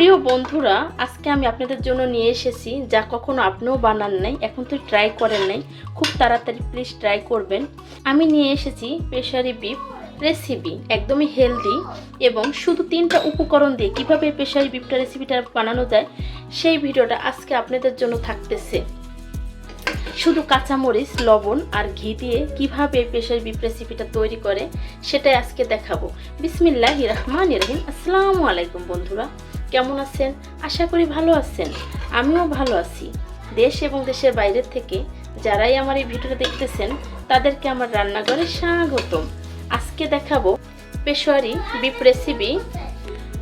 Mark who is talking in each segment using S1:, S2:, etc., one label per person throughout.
S1: প্রিয় বন্ধুরা, আজকে আমি আপনাদের জন্য নিয়ে এসেছি, যা কখনো আপনিও বানান নাই, এখন তো ট্রাই করেন নাই। খুব তাড়াতাড়ি প্লিজ ট্রাই করবেন। আমি নিয়ে এসেছি প্রেশারি বিফ রেসিপি একদমই হেলদি এবং শুধু তিনটা উপকরণ দিয়ে কীভাবে প্রেশারি বিফটা রেসিপিটা বানানো যায়, সেই ভিডিওটা আজকে আপনাদের জন্য থাকতেছে। শুধু কাঁচামরিচ, লবণ আর ঘি দিয়ে কীভাবে প্রেশার বিফ রেসিপিটা তৈরি করে, সেটাই আজকে দেখাবো। বিসমিল্লাহ রহমান রহিম। আসসালামু আলাইকুম বন্ধুরা। কেমন আছেন? আশা করি ভালো আছেন। আমিও ভালো আছি। দেশ এবং দেশের বাইরের থেকে যারাই আমার এই ভিডিওটা দেখতেছেন, তাদেরকে আমার রান্নাঘরে স্বাগতম। আজকে দেখাবো পেশোয়ারি বিপ রেসিপি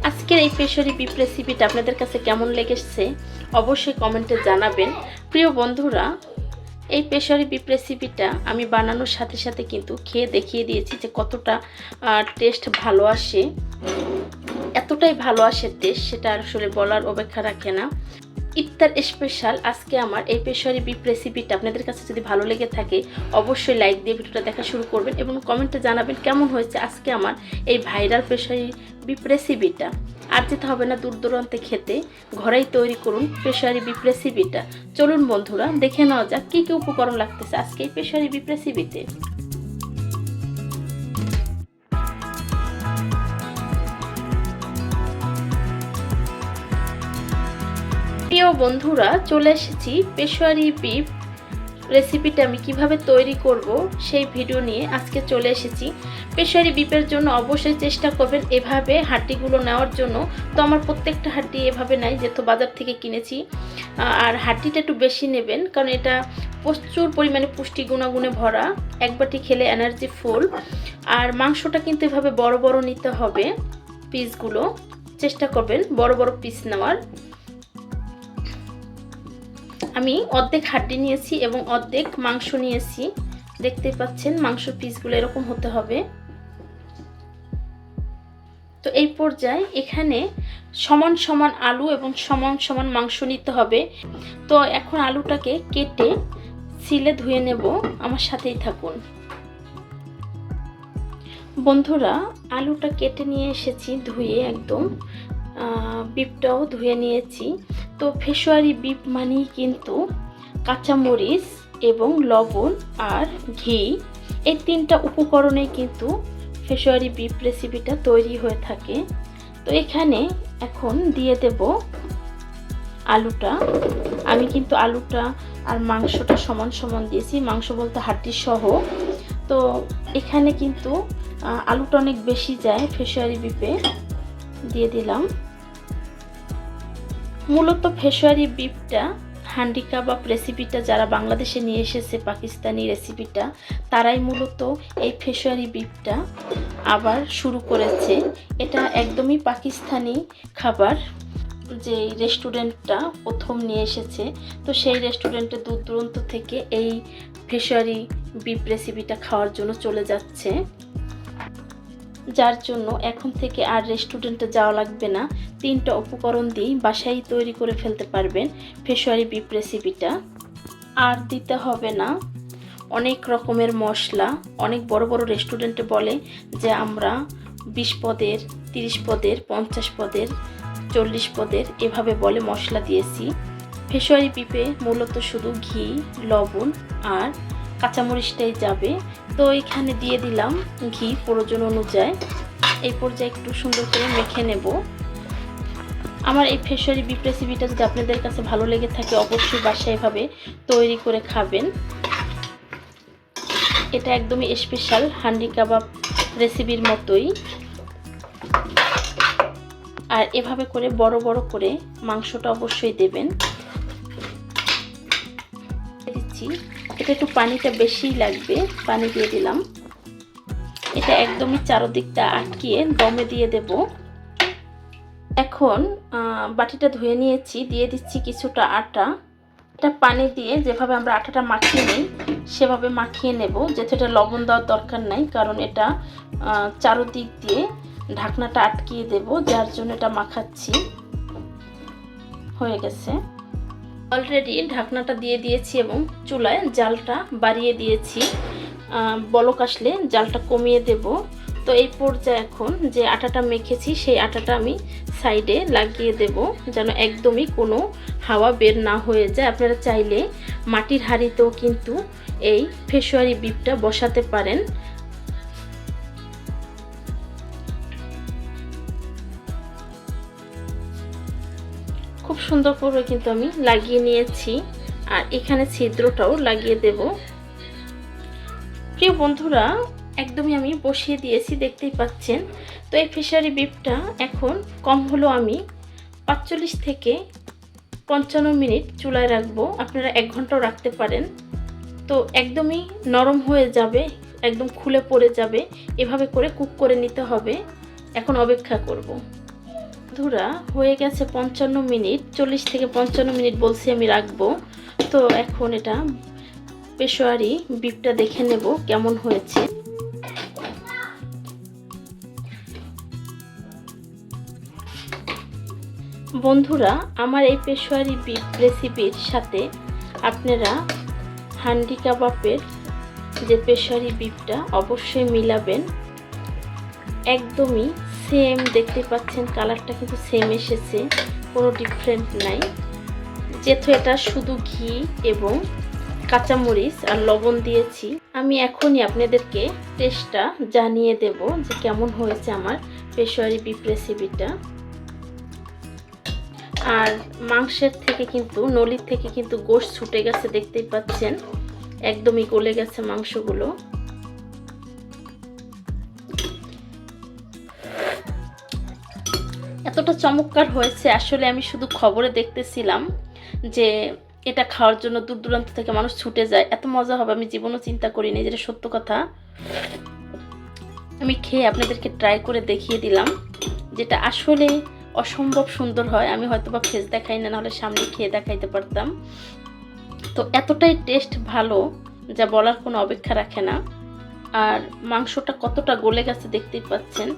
S1: আজকের এই পেশোয়ারি বিপ রেসিপিটা আপনাদের কাছে কেমন লেগেছে, অবশ্যই কমেন্টে জানাবেন। প্রিয় বন্ধুরা, এই পেশরি বিপ রেসিপিটা আমি বানানোর সাথে সাথে কিন্তু খেয়ে দেখিয়ে দিয়েছি যে কতটা টেস্ট ভালো আসে। এতটাই ভালো আসে টেস্ট সেটা আসলে বলার অপেক্ষা রাখে না। ইফতার স্পেশাল আজকে আমার এই পেশারি বিপ রেসিপিটা আপনাদের কাছে যদি ভালো লেগে থাকে, অবশ্যই লাইক দিয়ে ভিডিওটা দেখা শুরু করবেন এবং কমেন্টে জানাবেন কেমন হয়েছে আজকে আমার এই ভাইরাল পেশারি বিপ রেসিপিটা আর যেতে হবে না দূর দূরান্তে খেতে, ঘরেই তৈরি করুন পেশারি বিপ রেসিপিটা চলুন বন্ধুরা, দেখে নেওয়া যাক কী কী উপকরণ লাগতেছে আজকে এই পেশারি বিপ রেসিপিতে প্রিয় বন্ধুরা, চলে এসেছি পেশোয়ারি বিফ রেসিপিটা আমি কীভাবে তৈরি করব সেই ভিডিও নিয়ে আজকে চলে এসেছি। পেশোয়ারি বিপের জন্য অবশ্যই চেষ্টা করবেন এভাবে হাড্ডিগুলো নেওয়ার জন্য। তো আমার প্রত্যেকটা হাড্ডি এভাবে নাই, যেহেতু বাজার থেকে কিনেছি। আর হাড্ডিটা একটু বেশি নেবেন, কারণ এটা প্রচুর পরিমাণে পুষ্টি গুণাগুণে ভরা, এক বাটি খেলে এনার্জি ফুল আর মাংসটা কিন্তু এভাবে বড় বড় নিতে হবে পিসগুলো চেষ্টা করবেন বড় বড় পিস নেওয়ার। আমি অর্ধেক হাড্ডি নিয়েছি এবং অর্ধেক মাংস নিয়েছি। দেখতে পাচ্ছেন, মাংস পিসগুলো এরকম হতে হবে। তো এই পর্যায়ে এখানে সমান সমান আলু এবং সমান সমান মাংস নিতে হবে। তো এখন আলুটাকে কেটে সিলে ধুয়ে নেব। আমার সাথেই থাকুন। বন্ধুরা, আলুটা কেটে নিয়ে এসেছি ধুয়ে একদম। বিপটাও ধুয়ে নিয়েছি। তো ফেসুয়ারি বিপ মানেই কিন্তু কাঁচামরিচ এবং লবণ আর ঘি। এই তিনটা উপকরণে কিন্তু ফেসোয়ারি বিপ রেসিপিটা তৈরি হয়ে থাকে। তো এখানে এখন দিয়ে দেব আলুটা। আমি কিন্তু আলুটা আর মাংসটা সমান সমান দিয়েছি। মাংস বলতে হাড্ডি সহ। তো এখানে কিন্তু আলুটা অনেক বেশি যায় ফেসুয়ারি বিপে দিয়ে দিলাম। মূলত ফেসোয়ারি বিফটা হান্ডি কাবাব রেসিপিটা যারা বাংলাদেশে নিয়ে এসেছে, পাকিস্তানি রেসিপিটা, তারাই মূলত এই ফেসুয়ারি বিফটা আবার শুরু করেছে। এটা একদমই পাকিস্তানি খাবার যে রেস্টুরেন্টটা প্রথম নিয়ে এসেছে। তো সেই রেস্টুরেন্টে দূর দূরান্ত থেকে এই ফেসুয়ারি বিফ রেসিপিটা খাওয়ার জন্য চলে যাচ্ছে। যার জন্য এখন থেকে আর রেস্টুরেন্টে যাওয়া লাগবে না। তিনটা উপকরণ দিয়েই বাসায় তৈরি করে ফেলতে পারবেন ফেসোয়ারি বিপ রেসিপিটা। আর দিতে হবে না। অনেক রকমের মশলা, অনেক বড় বড় রেস্টুরেন্টে বলে যে আমরা বিশ পদের, তিরিশ পদের, পঞ্চাশ পদের, চল্লিশ পদের এভাবে বলে মশলা দিয়েছি। ফেসোয়ারি পিপে মূলত শুধু ঘি, লবণ আর কাঁচামরিচটাই যাবে। তো এখানে দিয়ে দিলাম ঘি প্রয়োজন অনুযায়ী। এই পর্যায়ে একটু সুন্দর করে মেখে নেব। আমার এই ফেসরি বিপ রেসিপিটা যদি আপনাদের কাছে ভালো লেগে থাকে, অবশ্যই বাসায় এভাবে তৈরি করে খাবেন। এটা একদমই স্পেশাল হান্ডি কাবাব রেসিপির মতোই। আর এভাবে করে বড় বড় করে মাংসটা অবশ্যই দেবেন। দিচ্ছি এটা একটু পানিটা বেশিই লাগবে, পানি দিয়ে দিলাম। এটা একদমই চারোদিকটা আটকিয়ে দমে দিয়ে দেব। এখন বাটিটা ধুয়ে নিয়েছি, দিয়ে দিচ্ছি কিছুটা আটা। এটা পানি দিয়ে যেভাবে আমরা আটাটা মাখিয়ে নিই, সেভাবে মাখিয়ে নেব, যেহেতু এটা লবণ দেওয়ার দরকার নাই, কারণ এটা চারোদিক দিয়ে ঢাকনাটা আটকিয়ে দেব, যার জন্য এটা মাখাচ্ছি। হয়ে গেছে। অলরেডি ঢাকনাটা দিয়ে দিয়েছি এবং চুলায় জালটা বাড়িয়ে দিয়েছি। বলক আসলে জালটা কমিয়ে দেব। তো এই পর্যায়ে এখন যে আটাটা মেখেছি, সেই আটাটা আমি সাইডে লাগিয়ে দেব যেন একদমই কোনো হাওয়া বের না হয়ে যায়। আপনারা চাইলে মাটির হাঁড়িতেও কিন্তু এই ফেসোয়ারি বিপটা বসাতে পারেন। সুন্দর করে কিন্তু আমি লাগিয়ে নিয়েছি। আর এখানে ছিদ্রটাও লাগিয়ে দেব। প্রিয় বন্ধুরা, একদমই আমি বসিয়ে দিয়েছি, দেখতেই পাচ্ছেন। তো এই ফিশারি বিপটা এখন কম হলো আমি পাঁচচল্লিশ থেকে পঞ্চান্ন মিনিট চুলায় রাখব। আপনারা এক ঘন্টাও রাখতে পারেন। তো একদমই নরম হয়ে যাবে, একদম খুলে পড়ে যাবে। এভাবে করে কুক করে নিতে হবে। এখন অপেক্ষা করব। ধুরা হয়ে গেছে পঞ্চান্ন মিনিট, চল্লিশ থেকে পঞ্চান্ন মিনিট বলছি আমি রাখব। তো এখন এটা পেশোয়ারি বিপটা দেখে নেব কেমন হয়েছে। বন্ধুরা, আমার এই পেশোয়ারি বিপ রেসিপির সাথে আপনারা হান্ডি কাবাবের যে পেশোয়ারি বিপটা অবশ্যই মিলাবেন। একদমই সেম দেখতে পাচ্ছেন কালারটা কিন্তু সেম এসেছে, কোনো ডিফারেন্ট নাই। যেহেতু এটা শুধু ঘি এবং কাঁচামরিচ আর লবণ দিয়েছি, আমি এখনই আপনাদেরকে টেস্টটা জানিয়ে দেব যে কেমন হয়েছে আমার পেশোয়ারি বিপ রেসিপিটা আর মাংসের থেকে কিন্তু, নলির থেকে কিন্তু গোশ ছুটে গেছে, দেখতেই পাচ্ছেন। একদমই গলে গেছে মাংসগুলো। এতটা চমৎকার হয়েছে, আসলে আমি শুধু খবরে দেখতেছিলাম যে এটা খাওয়ার জন্য দূর দূরান্ত থেকে মানুষ ছুটে যায়। এত মজা হবে, আমি জীবনও চিন্তা করিনি যেটা সত্য কথা। আমি খেয়ে আপনাদেরকে ট্রাই করে দেখিয়ে দিলাম যেটা আসলে অসম্ভব সুন্দর হয়। আমি হয়তো বা ফেস দেখাই না, নাহলে সামনে খেয়ে দেখাইতে পারতাম। তো এতটাই টেস্ট ভালো যা বলার কোনো অপেক্ষা রাখে না। আর মাংসটা কতটা গলে গেছে দেখতেই পাচ্ছেন।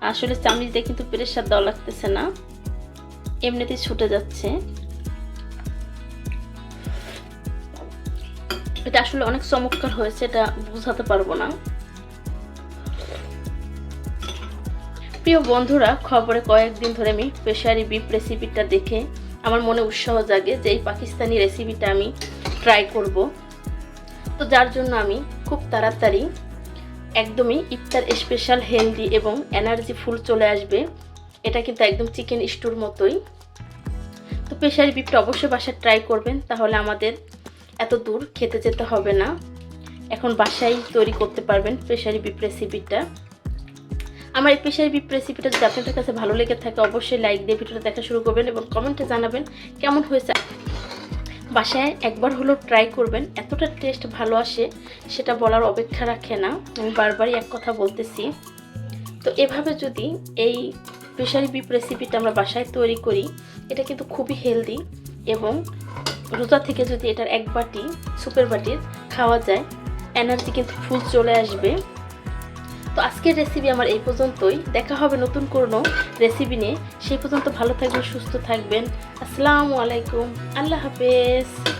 S1: আসলে চামড়ি দিয়ে কিন্তু প্রেশার দেওয়া লাগতেছে না। এমনিতেই ছুটে যাচ্ছে। এটা আসলে অনেক চমৎকার হয়েছে, এটা বুঝাতে পারব না। প্রিয় বন্ধুরা, খবরে কয়েকদিন ধরে আমি প্রেশারি বিপ রেসিপিটা দেখে আমার মনে উৎসাহ জাগে যে এই পাকিস্তানি রেসিপিটা আমি ট্রাই করব। তো যার জন্য আমি খুব তাড়াতাড়ি একদমই ইফতার স্পেশাল হেলদি এবং এনার্জি ফুল চলে আসবে। এটা কিন্তু একদম চিকেন স্টুর মতোই। তো প্রেশারি বিপটা অবশ্যই বাসায় ট্রাই করবেন, তাহলে আমাদের এত দূর খেতে যেতে হবে না। এখন বাসায় তৈরি করতে পারবেন প্রেশারি বিপ রেসিপিটা আমার এই প্রেশারি বিপ রেসিপিটা যদি আপনাদের কাছে ভালো লেগে থাকে, অবশ্যই লাইক দিয়ে ভিডিওটা দেখা শুরু করবেন এবং কমেন্টে জানাবেন কেমন হয়েছে। বাসায় একবার হলো ট্রাই করবেন, এতটা টেস্ট ভালো আসে, সেটা বলার অপেক্ষা রাখে না। আমি বারবারই এক কথা বলতেছি। তো এভাবে যদি এই প্রেশারি বিপ রেসিপিটা আমরা বাসায় তৈরি করি, এটা কিন্তু খুবই হেলদি এবং রোজা থেকে যদি এটার এক বাটি সুপের বাটির খাওয়া যায় এনার্জি কিন্তু ফুল চলে আসবে। তো আজকের রেসিপি আমার এই পর্যন্তই। দেখা হবে নতুন কোনো রেসিপি নিয়ে। সেই পর্যন্ত ভালো থাকবেন, সুস্থ থাকবেন। আসসালামু আলাইকুম। আল্লাহ হাফেজ।